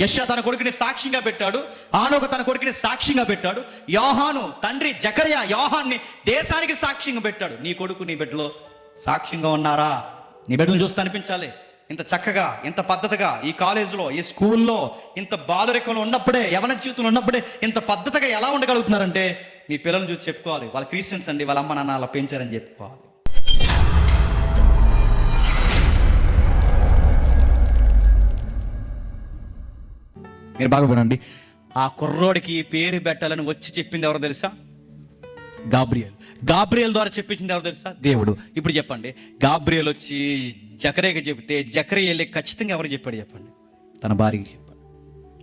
యశ తన కొడుకుని సాక్షిగా పెట్టాడు ఆనోక తన కొడుకుని సాక్షిగా పెట్టాడు యోహాను తండ్రి జకర్య యోహాన్ని దేశానికి సాక్ష్యంగా పెట్టాడు. నీ కొడుకు నీ బిడ్డలో సాక్ష్యంగా ఉన్నారా? నీ బిడ్డను చూస్తే అనిపించాలి. ఇంత చక్కగా ఇంత పద్ధతిగా ఈ కాలేజీలో ఈ స్కూల్లో ఇంత బాధరికంలో ఉన్నప్పుడే యవన జీవితంలో ఉన్నప్పుడే ఇంత పద్ధతిగా ఎలా ఉండగలుగుతున్నారంటే మీ పిల్లల్ని చూసి చెప్పుకోవాలి. వాళ్ళ క్రిస్టియన్స్ అండి వాళ్ళ అమ్మ నాన్న అలా పెంచారని చెప్పుకోవాలి. మీరు బాగా వినండి ఆ కుర్రోడికి పేరు పెట్టాలని వచ్చి చెప్పింది ఎవరో తెలుసా? గాబ్రియల్. గాబ్రియల్ ద్వారా చెప్పించింది ఎవరు తెలుసా? దేవుడు. ఇప్పుడు చెప్పండి. గాబ్రియల్ వచ్చి జకరేకి చెప్తే జకరేయలే ఖచ్చితంగా ఎవరు చెప్పాడు చెప్పండి. తన భార్యకి చెప్పాడు.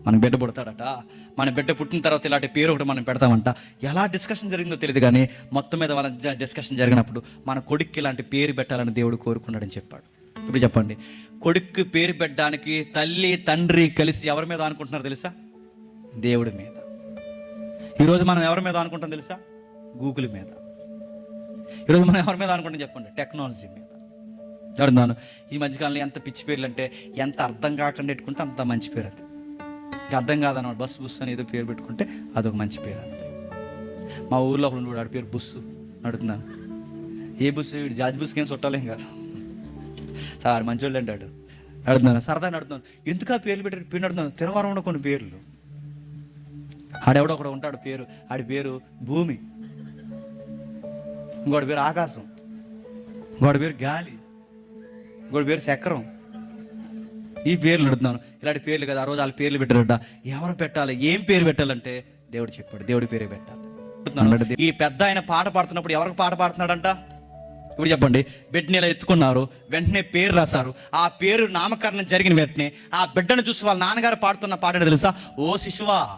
మన బిడ్డ పుడతాడట. మన బిడ్డ పుట్టిన తర్వాత ఇలాంటి పేరు ఒకటి మనం పెడతామంట. ఎలా డిస్కషన్ జరిగిందో తెలియదు కానీ మొత్తం మీద వాళ్ళ జ- డిస్కషన్ జరిగినప్పుడు మన కొడుక్కి ఇలాంటి పేరు పెట్టాలని దేవుడు కోరుకున్నాడని చెప్పాడు. ఇప్పుడు చెప్పండి. కొడుక్కి పేరు పెట్టడానికి తల్లి తండ్రి కలిసి ఎవరి మీద అనుకుంటున్నారు తెలుసా? దేవుడి మీద. ఈరోజు మనం ఎవరి మీద అనుకుంటాం తెలుసా? గూగుల్ మీద. ఈరోజు మనం ఎవరి మీద అనుకుంటాం చెప్పండి? టెక్నాలజీ మీద. అడుగుతాను ఈ మధ్యకాలంలో ఎంత పిచ్చి పేర్లు అంటే ఎంత అర్థం కాకుండా పెట్టుకుంటే అంత మంచి పేరు అది. అర్థం కాదన్నమాట బస్సు బుస్ అని ఏదో పేరు పెట్టుకుంటే అదొక మంచి పేరు అంతే. మా ఊర్లో ఒకడు ఉన్నాడు, వాడి పేరు బుస్సు అడుగుతున్నాను. ఏ బుస్సు? జాజ్ బుస్కి ఏం చుట్టాలేం కాదు. సార్ మంచోళ్ళు అంటాడు. నడుతున్నాను? సరదా నడుతున్నాను. ఎందుకు ఆ పేర్లు పెట్టి పేరు నడుతున్నాను. తిరవారం ఉన్న కొన్ని పేర్లు. ఆడెవడో ఒకడు ఉంటాడు పేరు. ఆడి పేరు భూమి. ఇంకోటి పేరు ఆకాశం. ఇంకోటి పేరు గాలి. ఇంకోటి పేరు చక్రం. ఈ పేర్లు అడుగుతున్నాను ఇలాంటి పేర్లు కదా ఆ రోజు వాళ్ళ పేర్లు పెట్టారట. ఎవరు పెట్టాలి? ఏం పేరు పెట్టాలంటే దేవుడు చెప్పాడు. దేవుడి పేరే పెట్టాలి. ఈ పెద్ద ఆయన పాట పాడుతున్నప్పుడు ఎవరికి పాట పాడుతున్నాడంట? ఇప్పుడు చెప్పండి బిడ్డని ఇలా ఎత్తుకున్నారు? వెంటనే పేరు రాశారు. ఆ పేరు నామకరణం జరిగిన వెంటనే ఆ బిడ్డను చూసి వాళ్ళ నాన్నగారు పాడుతున్న పాట తెలుసా? ఓ శిశువా.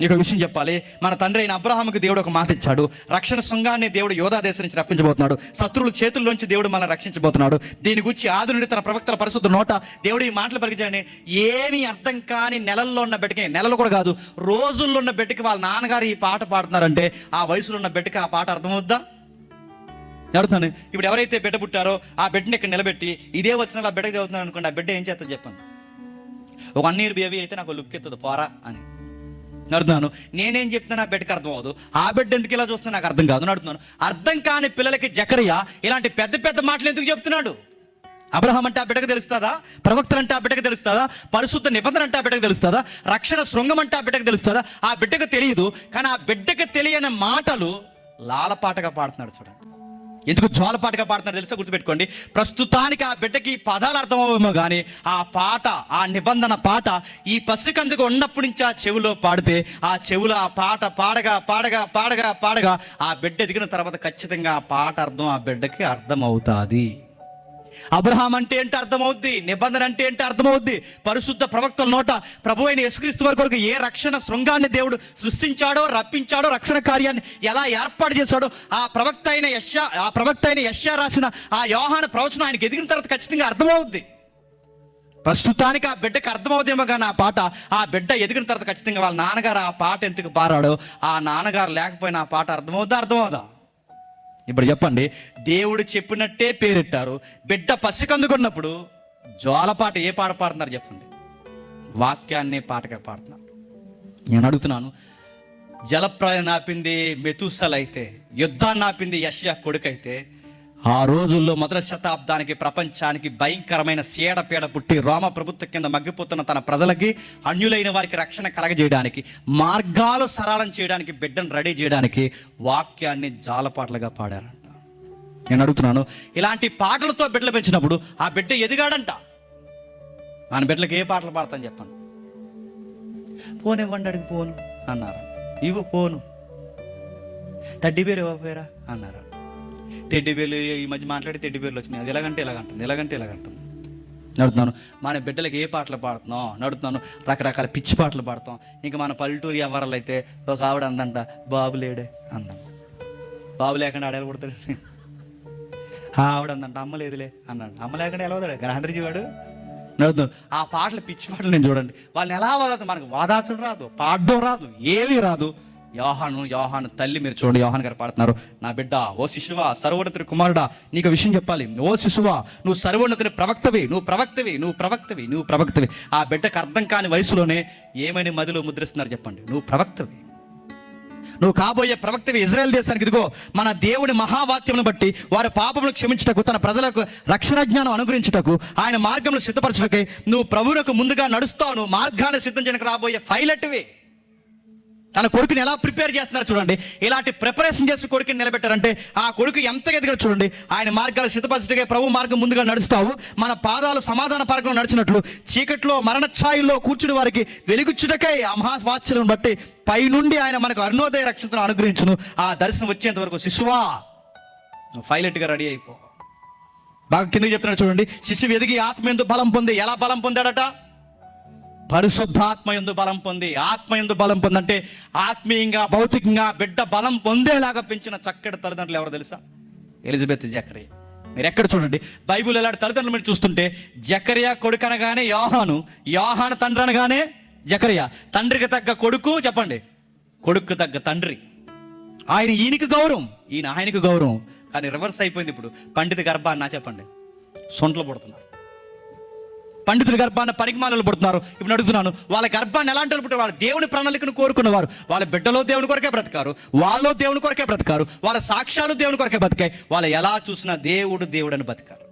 నీకు ఒక విషయం చెప్పాలి. మన తండ్రి అయిన అబ్రహాముకి దేవుడు ఒక మాట ఇచ్చాడు. రక్షణ శృంగాన్ని దేవుడు యోధా దేశం నుంచి రప్పించబోతున్నాడు. శత్రువుల చేతుల్లోంచి దేవుడు మనల్ని రక్షించబోతున్నాడు. దీని గురించి ఆధునుడి తన ప్రవక్తల పరిశుద్ధ నోట దేవుడు ఈ మాటలు పలికించాడని ఏమీ అర్థం కాని నెలల్లో ఉన్న బిడ్డకి నెలలు కూడా కాదు రోజుల్లో ఉన్న బిడ్డకి వాళ్ళ నాన్నగారు ఈ పాట పాడుతున్నారంటే ఆ వయసులో ఉన్న బిడ్డకి ఆ పాట అర్థమవుద్దా? అడుగుతాను ఇప్పుడు ఎవరైతే బిడ్డ పుట్టారో ఆ బిడ్డని ఇక్కడ నిలబెట్టి ఇదే వచ్చిన ఆ బిడ్డకి చదువుతున్నాను అనుకోండి ఆ బిడ్డ ఏం చేస్తుంది చెప్పండి? ఒక వన్ ఇయర్ బేబీ అయితే నాకు లుక్ ఎత్తుంది పోరా అని. నడుతున్నాను. నేనేం చెప్తున్నా ఆ బిడ్డకి అర్థం అవ్వదు. ఆ బిడ్డ ఎందుకు ఇలా చూస్తున్నా నాకు అర్థం కాదు నడుతున్నాను. అర్థం కాని పిల్లలకి జకరియా ఇలాంటి పెద్ద పెద్ద మాటలు ఎందుకు చెప్తున్నాడు? అబ్రహం అంటే ఆ బిడ్డకు తెలుస్తుందా? ప్రవక్తలు అంటే ఆ బిడ్డకు తెలుస్తుందా? పరిశుద్ధ నిబంధన అంటే ఆ బిడ్డకు తెలుస్తుందా? రక్షణ శృంగం అంటే ఆ బిడ్డకు తెలుస్తుందా? ఆ బిడ్డకు తెలియదు కానీ ఆ బిడ్డకు తెలియని మాటలు లాలపాటగా పాడుతున్నాడు చూడండి. ఎందుకు జ్వాలపాటగా పాడుతున్నారు తెలుసా? గుర్తుపెట్టుకోండి. ప్రస్తుతానికి ఆ బిడ్డకి పదాలు అర్థమవేమో కానీ ఆ పాట ఆ నిబంధన పాట ఈ పసికందుకు ఉన్నప్పటి నుంచి ఆ చెవిలో పాడితే ఆ చెవులో ఆ పాట పాడగా పాడగా పాడగా పాడగా ఆ బిడ్డ ఎదిగిన తర్వాత ఖచ్చితంగా ఆ పాట అర్థం ఆ బిడ్డకి అర్థం అవుతుంది అబ్రహాం అంటే ఏంటి అర్థమవుద్ది? నిబంధన అంటే ఏంటి అర్థమవుద్ది? పరిశుద్ధ ప్రవక్తల నోట ప్రభు అయిన యేసుక్రీస్తు వారి కొరకు ఏ రక్షణ శృంగాన్ని దేవుడు సృష్టించాడో రప్పించాడో రక్షణ కార్యాన్ని ఎలా ఏర్పాటు చేశాడో ఆ ప్రవక్త అయిన యశ ఆ ప్రవక్త అయిన యశ రాసిన ఆ యోహాన ప్రవచనం ఆయనకి ఎదిగిన తర్వాత ఖచ్చితంగా అర్థమవుద్ది. ప్రస్తుతానికి ఆ బిడ్డకి అర్థమవుదేమో కానీ ఆ పాట ఆ బిడ్డ ఎదిగిన తర్వాత ఖచ్చితంగా వాళ్ళ నాన్నగారు ఆ పాట ఎందుకు పారాడో ఆ నాన్నగారు లేకపోయినా ఆ పాట అర్థమవుద్దా? అర్థమవుదా? ఇప్పుడు చెప్పండి. దేవుడు చెప్పినట్టే పేరెట్టారు. బిడ్డ పసికందుకున్నప్పుడు జోలపాట ఏ పాట పాడుతున్నారు చెప్పండి. వాక్యాన్ని పాటగా పాడుతున్నారు. నేను అడుగుతున్నాను. జలప్రాయం నాపింది మెతుసల్ అయితే యుద్ధాన్ని నాపింది యష్యా కొడుకైతే ఆ రోజుల్లో మొదటి శతాబ్దానికి ప్రపంచానికి భయంకరమైన సీడపీడ పుట్టి రోమ ప్రభుత్వం కింద మగ్గిపోతున్న తన ప్రజలకి అన్యులైన వారికి రక్షణ కలగజేయడానికి మార్గాలు సరళం చేయడానికి బిడ్డను రెడీ చేయడానికి వాక్యాన్ని జాలపాటలుగా పాడారంట. నేను అడుగుతున్నాను ఇలాంటి పాటలతో బిడ్డలు పెంచినప్పుడు ఆ బిడ్డ ఎదిగాడంట. మన బిడ్డలకు ఏ పాటలు పాడతాను చెప్పండి. పోనివ్వండి అడిగి పోను అన్నారు. ఇవ్వు పోను. తడ్డి పేరు ఇవ్వపోయారా అన్నారు. తెడ్డి పేర్లు ఈ మధ్య మాట్లాడి తెడ్డి పేర్లు వచ్చినాయి. అది ఎలాగంటే ఎలాగంటుంది ఎలాగంటే ఎలాగంటుంది. నడుతున్నాను మన బిడ్డలకి ఏ పాటలు పాడుతున్నాం? నడుతున్నాను రకరకాల పిచ్చి పాటలు పాడతాం. ఇంకా మన పల్లెటూరు ఎవరాలు అయితే ఒక ఆవిడ అందంట బాబు లేడే అందం. బాబు లేకుండా ఆడేలు కొడతాడు ఆ ఆవిడ అందంట అమ్మ లేదులే అన్నాడు. అమ్మ లేకుండా ఎలా వదాడు గ్రహంధ్రజీ వాడు? నడుతున్నాను ఆ పాటలు పిచ్చి పాటలు నేను చూడండి. వాళ్ళని ఎలా వాదాడు మనకు వాదాచడం రాదు పాడడం రాదు ఏమీ రాదు. యోహాను యోహాను తల్లి మీరు చూడండి యోహాన్ గారు పాడుతున్నారు. నా బిడ్డ ఓ శిశువ సర్వోన్నతుని కుమారుడా నీకు విషయం చెప్పాలి. ఓ శిశువ నువ్వు సర్వోన్నతుని ప్రవక్తవి నువ్వు ప్రవక్తవి నువ్వు ప్రవక్తవి నువ్వు ప్రవక్తవి. ఆ బిడ్డకు అర్థం కాని వయసులోనే ఏమని మదిలో ముద్రిస్తున్నారు చెప్పండి. నువ్వు ప్రవక్తవి. నువ్వు కాబోయే ప్రవక్తవి ఇజ్రాయెల్ దేశానికి. ఇదిగో మన దేవుడి మహావాక్యమును బట్టి వారి పాపమును క్షమించుటకు తన ప్రజలకు రక్షణ జ్ఞానం అనుగ్రహించుటకు ఆయన మార్గంలో సిద్ధపరచుటకే నువ్వు ప్రభువునకు ముందుగా నడుస్తావు. నువ్వు మార్గాన్ని సిద్ధం చేయడానికి రాబోయే ఫైలట్వే తన కొడుకుని ఎలా ప్రిపేర్ చేస్తున్నారు చూడండి. ఇలాంటి ప్రిపరేషన్ చేసి కొడుకుని నిలబెట్టారంటే ఆ కొడుకు ఎంత ఎదిగారు చూడండి. ఆయన మార్గాలు సిద్ధపరచుటగా ప్రభు మార్గం ముందుగా నడుస్తావు. మన పాదాలు సమాధాన పార్గంలో నడిచినట్లు చీకట్లో మరణ ఛాయిల్లో కూర్చుని వారికి వెలుగుచ్చుటకై ఆ మహావాత్సలను బట్టి పైనుండి ఆయన మనకు అరుణోదయ రక్షణను అనుగ్రహించును. ఆ దర్శనం వచ్చేంత వరకు శిశువా నువ్వు ఫైలెట్గా రెడీ అయిపో. బాగా కిందకి చెప్తున్నాడు చూడండి. శిశువు ఎదిగి ఆత్మ ఎందుకు బలం పొంది ఎలా బలం పొందాడట? పరిశుద్ధాత్మ ఎందు బలం పొంది ఆత్మ ఎందు బలం పొందంటే ఆత్మీయంగా భౌతికంగా బిడ్డ బలం పొందేలాగా పెంచిన చక్కటి తల్లిదండ్రులు ఎవరు తెలుసా? Elizabeth Zachariah. మీరు ఎక్కడ చూడండి? బైబిల్ ఎలాంటి తల్లిదండ్రులు మీరు చూస్తుంటే జకరియా కొడుకు అనగానే యోహాను యోహాన తండ్రి అనగానే జకరియా. తండ్రికి తగ్గ కొడుకు చెప్పండి. కొడుకు తగ్గ తండ్రి. ఆయన ఈయనకి గౌరవం ఈయన ఆయనకు గౌరవం. కానీ రివర్స్ అయిపోయింది ఇప్పుడు. పండిత గర్భాన్ని నా చెప్పండి. సొంటలు పడుతున్నారు. పండితుల గర్భాన్ని పరిమాణాలు పడుతున్నారు. ఇప్పుడు అడుగుతున్నాను వాళ్ళ గర్భాన్ని ఎలాంటి వాళ్ళు వాళ్ళ దేవుని ప్రణాళికను కోరుకున్నవారు. వాళ్ళ బిడ్డలో దేవుని కొరకే బ్రతకారు. వాళ్ళు దేవుని కొరకే బ్రతకారు. వాళ్ళ సాక్ష్యాలు దేవుని కొరకే బతికాయి వాళ్ళు ఎలా చూసినా దేవుడు దేవుడు అని బతికారు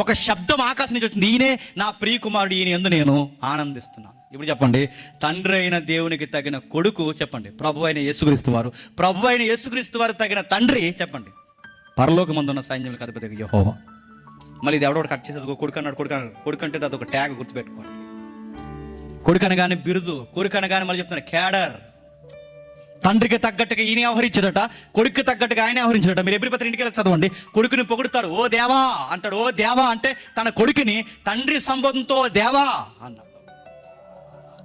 ఒక శబ్దం ఆకాశం నుంచి వచ్చింది. ఈయనే నా ప్రియకుమారుడు ఈయన ఎందు నేను ఆనందిస్తున్నాను. ఇప్పుడు చెప్పండి తండ్రి అయిన దేవునికి తగిన కొడుకు చెప్పండి. ప్రభు అయిన యేసుక్రీస్తు వారు. ప్రభు అయిన యేసుక్రీస్తు వారు తగిన తండ్రి చెప్పండి. పరలోకమందున్న సైన్యములకు అధిపతి యహోవా. మళ్ళీ ఇది ఎవడో కట్ చేసేది కొడుకు అన్నాడు కొడుకు అన్నాడు. కొడుకు అంటే అది ఒక ట్యాగ్ గుర్తుపెట్టుకోండి. కొడుకు అనగానే బిరుదు కొడుకు అనగానే మళ్ళీ చెప్తున్నా క్యాడర్. తండ్రికి తగ్గట్టుగా ఈయన వ్యవహరించాడట కొడుకు తగ్గట్టుగా ఆయన వ్యవహరించాడట మీరు ఎబ్రి పత్రిక ఇంటికి వెళ్ళి చదవండి. కొడుకుని పొగుడుతాడు ఓ దేవా అంటాడు ఓ దేవా అంటే తన కొడుకుని తండ్రి సంబోధంతో దేవా అన్నాడు.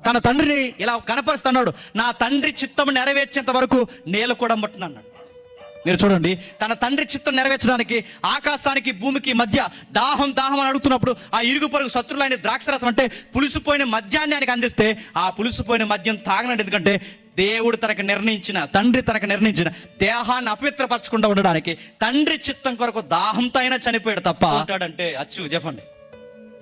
తన తండ్రిని ఇలా కనపరుస్తున్నాడు నా తండ్రి చిత్తం నెరవేర్చేంత వరకు నేల కూడా ముట్టను అన్నాడు మీరు చూడండి తన తండ్రి చిత్తం నెరవేర్చడానికి ఆకాశానికి భూమికి మధ్య దాహం దాహం అని అడుగుతున్నప్పుడు ఆ ఇరుగు పొరుగు శత్రులైన ద్రాక్షరసం అంటే పులుసుపోయిన మద్యాన్ని ఆయనకు అందిస్తే ఆ పులుసుపోయిన మద్యం తాగనండి. ఎందుకంటే దేవుడు తనకు నిర్ణయించిన తండ్రి తనకు నిర్ణయించిన దేహాన్ని అపవిత్రపరచకుండా ఉండడానికి తండ్రి చిత్తం కొరకు దాహంతో అయినా చనిపోయాడు తప్ప. ఉంటాడంటే అచ్చు చెప్పండి.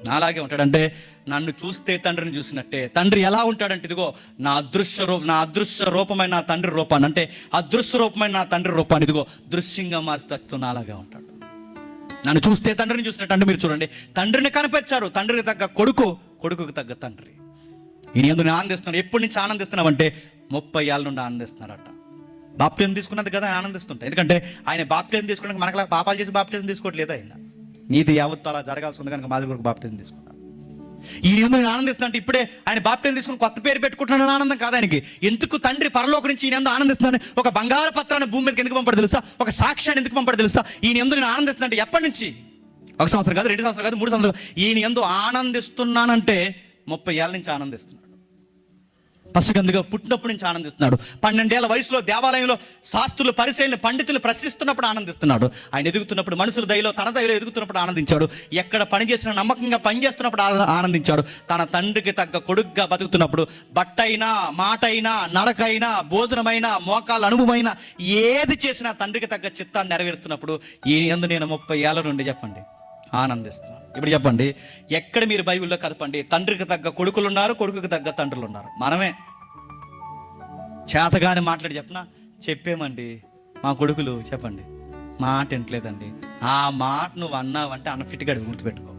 నాలాగే ఉంటాడంటే నన్ను చూస్తే తండ్రిని చూసినట్టే. తండ్రి ఎలా ఉంటాడంటే ఇదిగో నా అదృశ్య రూప నా అదృశ్య రూపమైన నా తండ్రి రూపాన్ని అంటే అదృశ్య రూపమైన నా తండ్రి రూపాన్ని ఇదిగో దృశ్యంగా మార్చుతున్నా నాలాగా ఉంటాడు. నన్ను చూస్తే తండ్రిని చూసినట్టు అంటే మీరు చూడండి తండ్రిని కనిపించారు తండ్రికి తగ్గ కొడుకు కొడుకుకి తగ్గ తండ్రి. ఈయన ఎందుకు నేను ఆనందిస్తున్నాను? ఎప్పటి నుంచి ఆనందిస్తున్నావంటే ముప్పై ఏళ్ళ నుండి ఆనందిస్తున్నారట. బాప్టిజం తీసుకున్నది కదా ఆయన ఆనందిస్తుంటా ఎందుకంటే ఆయన బాప్టిజం తీసుకోవడానికి మనకు పాపాలు చేసి బాప్టిజం తీసుకోవట్లేదు ఆయన. నీది యావత్తు అలా జరగాల్సి ఉంది కనుక మాది కొరకు బాప్తిజం తీసుకున్నాను ఈయన నేను ఆనందిస్తున్నా అంటే ఇప్పుడే ఆయన బాప్తిజం తీసుకుని కొత్త పేరు పెట్టుకుంటున్నాను ఆనందం కాదు ఆయనకి. ఎందుకు తండ్రి పరలోక నుంచి ఈయన ఆనందిస్తున్నాను ఒక బంగారు పత్రాన్ని భూమి మీదకి ఎందుకు పంపడు తెలుసా? ఒక సాక్ష్యాన్ని ఎందుకు పంపడు తెలుసా? ఈయన ఎందుకు నేను ఆనందిస్తున్నా అంటే ఎప్పటి నుంచి? ఒక సంవత్సరం కాదు రెండు సంవత్సరాలు కాదు మూడు సంవత్సరాలు ఈయన ఎందు ఆనందిస్తున్నానంటే ముప్పై ఏళ్ళ నుంచి ఆనందిస్తున్నాడు. పసిగందుగా పుట్టినప్పటి నుంచి ఆనందిస్తున్నాడు. పన్నెండేళ్ళ వయసులో దేవాలయంలో శాస్త్రులు పరిశీలన పండితులు ప్రశ్నిస్తున్నప్పుడు ఆనందిస్తున్నాడు. ఆయన ఎదుగుతున్నప్పుడు మనుషుల దయలో తన దయలో ఎదుగుతున్నప్పుడు ఆనందించాడు. ఎక్కడ పని చేసిన నమ్మకంగా పనిచేస్తున్నప్పుడు ఆనందించాడు. తన తండ్రికి తగ్గ కొడుగ్గా బతుకుతున్నప్పుడు బట్టైనా మాటైనా నడకైనా భోజనమైనా మోకాల అనుభవమైన ఏది చేసినా తండ్రికి తగ్గ చిత్తాన్ని నెరవేరుస్తున్నప్పుడు ఈ ఎందు నేను ముప్పై ఏళ్ళ నుండి చెప్పండి. ఆనందిస్తున్నాను. ఇప్పుడు చెప్పండి ఎక్కడ మీరు బైబిల్లో కదపండి? తండ్రికి తగ్గ కొడుకులు ఉన్నారు కొడుకుకి తగ్గ తండ్రులు ఉన్నారు మనమే. చేతగాని మాట్లాడి చెప్పనా చెప్పేమండి. మా కొడుకులు చెప్పండి మాట వింటలేదండి ఆ మాట నువ్వు అన్నావంటే అన్ఫిట్గా గుర్తుపెట్టుకో.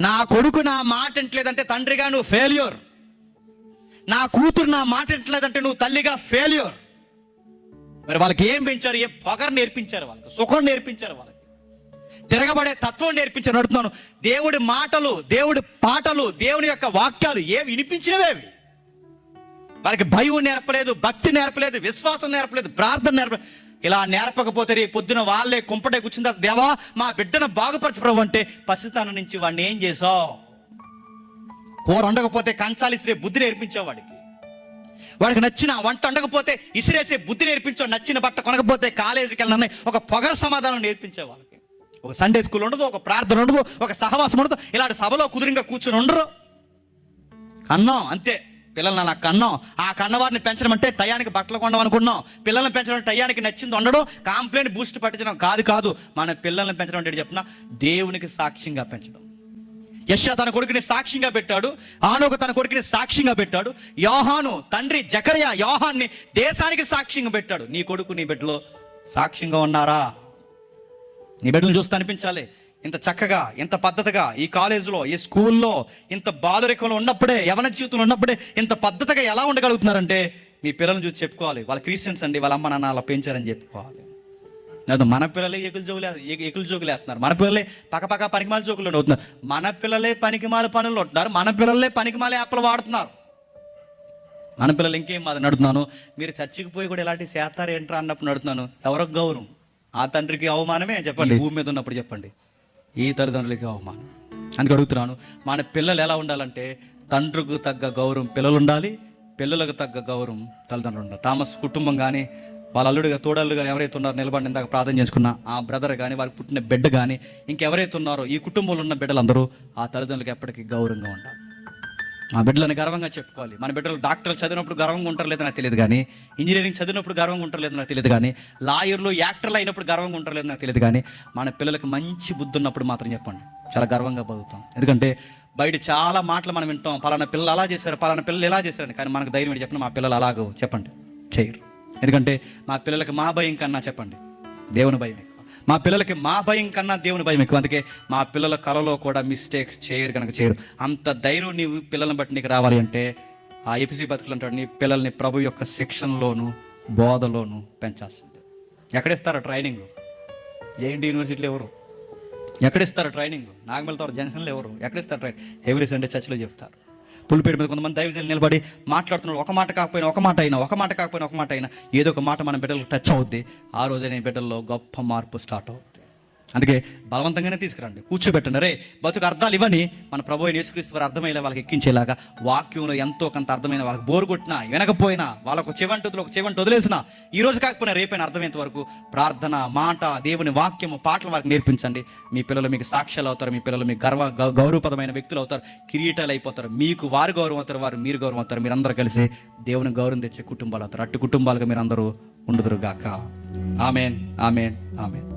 నా కొడుకు నా మాట వింటలేదంటే తండ్రిగా నువ్వు ఫెయిల్యూర్ నా కూతురు నా మాట వింటలేదంటే నువ్వు తల్లిగా ఫెయిల్యూర్ మరి వాళ్ళకి ఏం పెంచారు? ఏ పొగరు నేర్పించారు వాళ్ళకి? సుఖం నేర్పించారు వాళ్ళకి. తిరగబడే తత్వం నేర్పించి నడుతున్నాను దేవుడి మాటలు దేవుడి పాటలు దేవుని యొక్క వాక్యాలు ఏవి వినిపించినవే అవి. వాళ్ళకి భయం నేర్పలేదు భక్తి నేర్పలేదు విశ్వాసం నేర్పలేదు ప్రార్థన నేర్పలేదు. ఇలా నేర్పకపోతే రేపు పొద్దున వాళ్ళే కుంపటే కూర్చున్న దేవా మా బిడ్డను బాగుపరచడం అంటే పసితనం నుంచి వాడిని ఏం చేసావు కూర వండకపోతే కంచాలి ఇసిరే బుద్ధి నేర్పించావు వాడికి. వాడికి నచ్చిన వంట వండకపోతే ఇసిరేసే బుద్ధి నేర్పించావు నచ్చిన బట్ట కొనకపోతే కాలేజీకి వెళ్ళిన ఒక పొగర సమాధానం నేర్పించేవాడు ఒక సండే స్కూల్ ఉండదు ఒక ప్రార్థన ఉండదు ఒక సహవాసం ఉండదు. ఇలాంటి సభలో కుదురుగా కూర్చొని ఉండరు. కన్నాం అంతే. పిల్లల్ని అలా కన్నాం. ఆ కన్నవారిని పెంచడం అంటే టయానికి బట్టలు కొండం అనుకున్నాం పిల్లల్ని పెంచడం టయానికి నచ్చింది ఉండడం. కాంప్లైంట్ బూస్ట్ పట్టించడం కాదు కాదు. మన పిల్లల్ని పెంచడం అంటే చెప్తున్నా? దేవునికి సాక్ష్యంగా పెంచడం. యశ తన కొడుకుని సాక్ష్యంగా పెట్టాడు. ఆనోకు తన కొడుకుని సాక్ష్యంగా పెట్టాడు. యోహాను తండ్రి జకర్య యోహాన్ని దేశానికి సాక్ష్యంగా పెట్టాడు. నీ కొడుకు నీ బిడ్డలో సాక్ష్యంగా ఉన్నారా? నీ బిడ్డలు చూస్తే అనిపించాలి. ఇంత చక్కగా ఇంత పద్ధతిగా ఈ కాలేజీలో ఈ స్కూల్లో ఇంత బాధరికంలో ఉన్నప్పుడే యవన జీవితంలో ఉన్నప్పుడే ఇంత పద్ధతిగా ఎలా ఉండగలుగుతున్నారంటే మీ పిల్లల్ని చూసి చెప్పుకోవాలి. వాళ్ళ క్రిస్టియన్స్ అండి వాళ్ళ అమ్మ నాన్న అలా పెంచారని చెప్పుకోవాలి. లేదు మన పిల్లలే ఎగులు జోకులు ఎగులు జోకులు వేస్తున్నారు. మన పిల్లలే పక్కపక్క పనికిమాల జోకులు అవుతున్నారు మన పిల్లలే పనికిమాల పనులు ఉంటున్నారు మన పిల్లలే పనికిమాల యాప్లు వాడుతున్నారు. మన పిల్లలు ఇంకేం మాది నడుతున్నాను మీరు చర్చికి పోయి కూడా ఇలాంటి చేస్తారు ఏంట్రా అన్నప్పుడు నడుతున్నాను ఎవరికి గౌరవం. ఆ తండ్రికి అవమానమే చెప్పండి. భూమి మీద ఉన్నప్పుడు చెప్పండి. ఈ తల్లిదండ్రులకి అవమానం. అందుకు అడుగుతున్నాను మన పిల్లలు ఎలా ఉండాలంటే తండ్రికి తగ్గ గౌరవం పిల్లలు ఉండాలి పిల్లలకు తగ్గ గౌరవం తల్లిదండ్రులు ఉండాలి. థామస్ కుటుంబం కానీ వాళ్ళ అల్లుడుగా కానీ ఎవరైతే ఉన్నారో నిలబడి ఇందాక ప్రార్థన చేసుకున్న ఆ బ్రదర్ కానీ వారికి పుట్టిన బిడ్డ కానీ ఇంకెవరైతే ఉన్నారో ఈ కుటుంబంలో ఉన్న బిడ్డలందరూ ఆ తల్లిదండ్రులకు ఎప్పటికీ గౌరవంగా ఉండాలి. మా బిడ్డలను గర్వంగా చెప్పుకోవాలి. మన బిడ్డలు డాక్టర్లు చదివినప్పుడు గర్వంగా ఉంటారు లేదో నాకు తెలియదు కానీ ఇంజనీరింగ్ చదివినప్పుడు గర్వంగా ఉంటారు లేదో నాకు తెలియదు కానీ లాయర్లు యాక్టర్లు అయినప్పుడు గర్వంగా ఉంటారు లేదో నాకు తెలియదు కానీ మన పిల్లలకు మంచి బుద్ధి ఉన్నప్పుడు మాత్రం చెప్పండి. చాలా గర్వంగా బతుకుతాం. ఎందుకంటే బయట చాలా మాటలు మనం వింటాం. పలానా పిల్లలు అలా చేశారు పలానా పిల్లలు ఎలా చేశారని కానీ మనకు ధైర్యం చెప్పిన? చెప్పండి మా పిల్లలు అలాగో చెప్పండి. చేయరు. ఎందుకంటే మా పిల్లలకు మా భయం కన్నా చెప్పండి. దేవుని భయం మా పిల్లలకి మా భయం కన్నా దేవుని భయం ఎక్కువ. అందుకే మా పిల్లల కలలో కూడా మిస్టేక్ చేయరు కనుక చేయరు. అంత ధైర్యం నీవు పిల్లల్ని బట్టి నీకు రావాలి అంటే ఆ ఎపిసి బతుకులు అంటాడు నీ పిల్లల్ని ప్రభు యొక్క శిక్షణలోను బోధలోను పెంచాల్సింది. ఎక్కడిస్తారు ట్రైనింగ్? జేఎన్టీ యూనివర్సిటీలో ఎవరు? ఎక్కడిస్తారు ట్రైనింగ్? నాగమల్తో జంక్షన్లో ఎవరు? ఎక్కడిస్తారు ట్రైనింగ్? ఎవ్రీ సండే చర్చిలో చెప్తారు. పులిపేట మీద కొంతమంది దైవజలు నిలబడి మాట్లాడుతున్నారు. ఒక మాట కాకపోయినా ఒక మాట అయినా ఒక మాట కాకపోయినా ఒక మాట అయినా. ఏదో ఒక మాట మన బిడ్డలకు టచ్ అవుద్ది. ఆ రోజునే బిడ్డల్లో గొప్ప మార్పు స్టార్ట్ అవుద్ది. అందుకే బలవంతంగానే తీసుకురండి. కూర్చోబెట్టండి. రే బతుకు అర్థాలు ఇవ్వని మన ప్రభు అయిన యేసుక్రీస్తు వారు అర్థమయ్యేలా వాళ్ళకి ఎక్కించేలాగా వాక్యంలో ఎంతో కొంత అర్థమైన వాళ్ళకి బోరు కొట్టినా వినకపోయినా వాళ్ళకు చెవంటులో ఒక చెవంటి వదిలేసిన ఈ రోజు కాకపోయినా రేపైనా అర్థమయ్యేంత వరకు ప్రార్థన మాట దేవుని వాక్యము పాటలు వారికి నేర్పించండి. మీ పిల్లలు మీకు సాక్ష్యాలు అవుతారు మీ పిల్లలు మీకు గర్వ గౌరవపదమైన వ్యక్తులు అవుతారు కిరీటాలు అయిపోతారు. మీకు వారు గౌరవం అవుతారు వారు మీరు గౌరవం అవుతారు. మీరందరూ కలిసి దేవుని గౌరవం తెచ్చే కుటుంబాలు అవుతారు. అట్టు కుటుంబాలుగా మీరందరూ అందరూ గాక ఆమెన్ ఆమెన్ ఆమెన్.